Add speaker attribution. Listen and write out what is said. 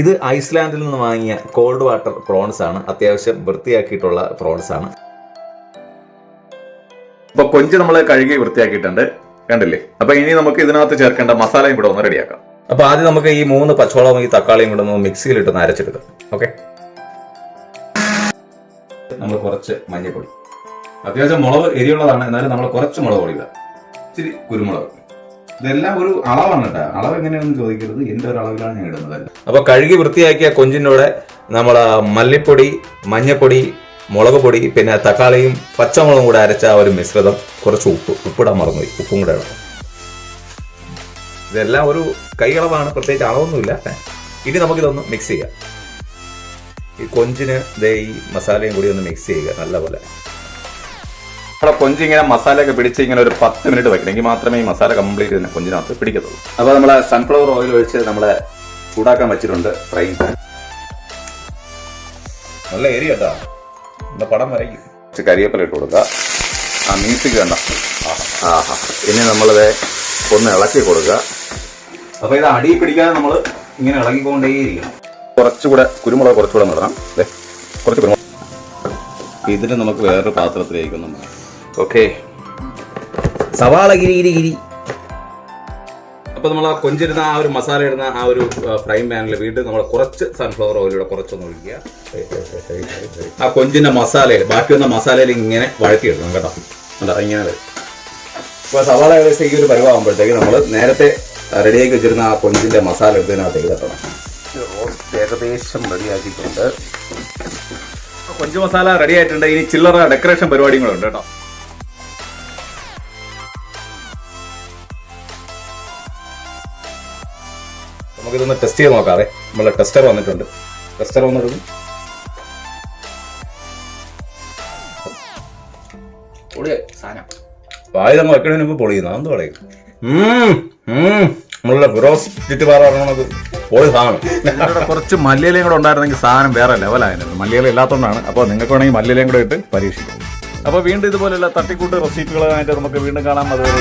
Speaker 1: ഇത് ഐസ്ലാൻഡിൽ നിന്ന് വാങ്ങിയ കോൾഡ് വാട്ടർ പ്രോൺസ് ആണ്. അത്യാവശ്യം വൃത്തിയാക്കിയിട്ടുള്ള പ്രോൺസ് ആണ്.
Speaker 2: അപ്പൊ കൊഞ്ച് നമ്മൾ കഴുകി വൃത്തിയാക്കിയിട്ടുണ്ട്. കണ്ടില്ലേ? അപ്പൊ ഇനി നമുക്ക് ഇതിനകത്ത് ചേർക്കേണ്ട മസാലയും കൂടെ ഒന്ന് റെഡിയാക്കാം
Speaker 1: അപ്പൊ ആദ്യം നമുക്ക് ഈ മൂന്ന് പച്ചവളവും ഈ തക്കാളിയും കൂടെ ഒന്ന് ഇട്ട് അരച്ചെടുക്കാം. ഓക്കെ നമ്മൾ കുറച്ച് മഞ്ഞൾപ്പൊടി അത്യാവശ്യം മുളക് എരിയുള്ളതാണ്. എന്നാലും നമ്മൾ കുറച്ച് മുളക് പൊടി ഇച്ചിരി കുരുമുളക്. ഇതെല്ലാം ഒരു അളവാണ് കേട്ടോ അളവ് എങ്ങനെയാണെന്ന് ചോദിക്കരുത്. എന്റെ ഒരു അളവിലാണ് ഞാൻ ഇടുന്നത്. അപ്പൊ കഴുകി വൃത്തിയാക്കിയ കൊഞ്ചിനോടെ നമ്മൾ മല്ലിപ്പൊടി മഞ്ഞപ്പൊടി മുളക് പൊടി പിന്നെ തക്കാളിയും പച്ചമുളകും കൂടെ അരച്ച ആ ഒരു മിശ്രിതം കുറച്ച് ഉപ്പ് ഉപ്പിടാൻ മറന്നുപോയി. ഉപ്പും കൂടെ ഇടണം ഇതെല്ലാം ഒരു കൈയളവാണ്. പ്രത്യേകിച്ച് അളവൊന്നുമില്ല. ഇനി നമുക്കിതൊന്ന് മിക്സ് ചെയ്യാം. ഈ കൊഞ്ചിന് ദേ ഈ മസാലയും കൂടി ഒന്ന് മിക്സ് ചെയ്യുക നല്ലപോലെ.
Speaker 2: നമ്മുടെ കൊഞ്ച് ഇങ്ങനെ മസാലയൊക്കെ പിടിച്ച് ഇങ്ങനെ ഒരു പത്ത് മിനിറ്റ് വയ്ക്കണമെങ്കിൽ മാത്രമേ ഈ മസാല കംപ്ലീറ്റ് തന്നെ കൊഞ്ചിനകത്ത് പിടിക്കത്തുള്ളൂ.
Speaker 1: അപ്പോൾ നമ്മൾ സൺഫ്ലവർ ഓയിൽ ഒഴിച്ച് നമ്മൾ ചൂടാക്കാൻ വെച്ചിട്ടുണ്ട് ഫ്രൈ പാൻ നല്ല ഏരിയ കേട്ടോ. നമ്മുടെ പടം വരയ്ക്കും.
Speaker 2: കുറച്ച് ഇട്ട് കൊടുക്കുക. ആ മ്യൂസിക് വേണ്ട. ആഹാ. ഇനി നമ്മളത് ഒന്ന് ഇളക്കി കൊടുക്കുക.
Speaker 1: അപ്പോൾ ഇത് അടി പിടിക്കാതെ നമ്മൾ ഇങ്ങനെ ഇളകിക്കൊണ്ടേയിരിക്കണം
Speaker 2: കുറച്ചുകൂടെ കുരുമുളക് കുറച്ചുകൂടെ നടണം കുറച്ച് കുരുമുളക്. ഇതിന് നമുക്ക് വേറൊരു പാത്രത്തിലേക്ക് ഒന്ന് ഓക്കെ.
Speaker 1: സവാള ഗിരി ഗിരി ഗിരി അപ്പൊ നമ്മൾ ആ കൊഞ്ചിരുന്ന ആ ഒരു മസാല ഇടുന്ന ആ ഒരു ഫ്രൈ പാനിൽ വീണ്ടും നമ്മൾ കുറച്ച് സൺഫ്ലവർ ഓയിലൂടെ കുറച്ചൊന്ന് ഒഴിക്കുക. ആ കൊഞ്ചിന്റെ മസാലയിൽ ബാക്കി വന്ന മസാലയിൽ ഇങ്ങനെ വഴറ്റിയിടണം കേട്ടോ.
Speaker 2: എന്താ ഇങ്ങനെ വരും.
Speaker 1: അപ്പൊ സവാള ഏകദേശം ഈ ഒരു പരിവാകുമ്പോഴത്തേക്ക് നമ്മൾ നേരത്തെ റെഡിയാക്കി വെച്ചിരുന്ന ആ കൊഞ്ചിന്റെ മസാല എടുത്തതിനകത്തേക്ക് തട്ടണം
Speaker 2: റോസ്റ്റ് ഏകദേശം റെഡിയാക്കിയിട്ടുണ്ട്.
Speaker 1: കൊഞ്ച് മസാല റെഡി ആയിട്ടുണ്ട്. ഇനി ചില്ലറ ഡെക്കറേഷൻ പരിപാടികളുണ്ട് കൂടെ ഉണ്ട് കേട്ടോ. നമുക്കിതൊന്ന് ടെസ്റ്റ് ചെയ്ത് നോക്കാതെ നമ്മളെ ടെസ്റ്റർ വന്നിട്ടുണ്ട്. ടെസ്റ്റർ വന്നിട്ടുണ്ട്. നമ്മൾ വെക്കണതിന് മുമ്പ് പൊളിയുന്നു. എന്ത് പറയും? നമ്മളുടെ ഫിറോസ് ചുറ്റുപാറ പറഞ്ഞത് പൊളി സാധനം.
Speaker 2: കുറച്ച് മല്ലിയിലയും കൂടെ ഉണ്ടായിരുന്നെങ്കിൽ സാധനം വേറെ ലെവലായിരുന്നു മല്ലിയില ഇല്ലാത്തതുകൊണ്ടാണ്. അപ്പോൾ നിങ്ങൾക്ക് വേണമെങ്കിൽ മല്ലിയിലയും കൂടെ ഇട്ട് പരീക്ഷിക്കും. അപ്പോൾ വീണ്ടും ഇതുപോലെയുള്ള തട്ടിക്കൂട്ട് റെസിപ്പികളുമായിട്ട് നമുക്ക് വീണ്ടും കാണാം. അതുവരെ